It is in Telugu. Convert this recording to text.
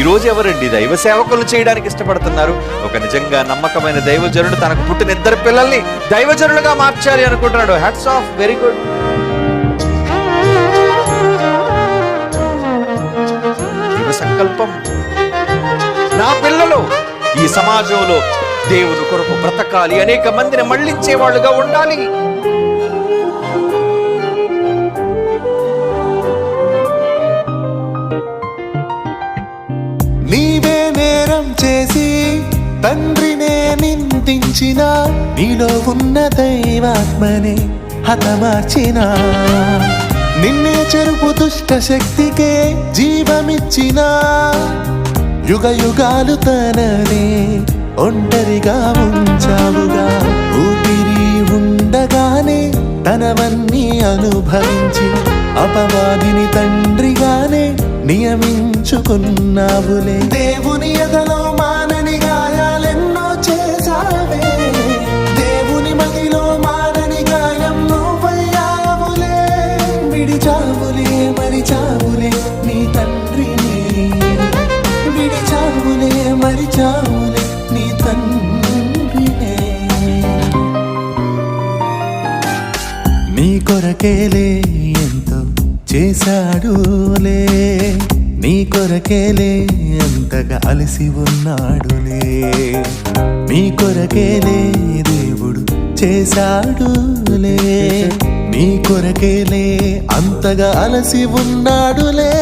ఈరోజు ఎవరండి దైవ సేవకులు చేయడానికి ఇష్టపడుతున్నారు? ఒక నిజంగా నమ్మకమైన దైవజనుడు తనకు పుట్టిన ఇద్దరు పిల్లల్ని దైవజనులుగా మార్చాలి అనుకుంటున్నాడు. హ్యాట్స్ ఆఫ్ వెరీ గుడ్ దైవ సంకల్పం. నా పిల్లలు ఈ సమాజంలో దేవుని కొరకు బ్రతకాలి. అనేక మందిని మళ్ళించే వాళ్ళుగా ఉండాలి. నేరం చేసి తండ్రినే నిందించిన నీలో ఉన్న దైవాత్మనే హతమార్చిన. నిన్నే చెరుపు దుష్ట శక్తికే జీవమిచ్చిన. యుగ యుగాలు తననే ఒంటరిగా ఉంచావుగా. ఊపిరి ఉండగానే తనవన్నీ అనుభవించి అపవాదిని తండ్రిగానే నియమించుకున్నావులే. దేవుని ఎదలో మానని గాయాలెన్నో చేశావే. దేవుని మదిలో మానని గాయం నువ్వయ్యావులే విడిచావులే మరిచావులే నీ తండ్రిని. విడిచావులే మరిచావులే నీ తండ్రినే. నీ కొరకేలే చేశాడులే నీ కొరకేలే అంతగా అలసి ఉన్నాడులే నీ కొరకేలే దేవుడు చేశాడులే నీ కొరకేలే అంతగా అలసి ఉన్నాడులే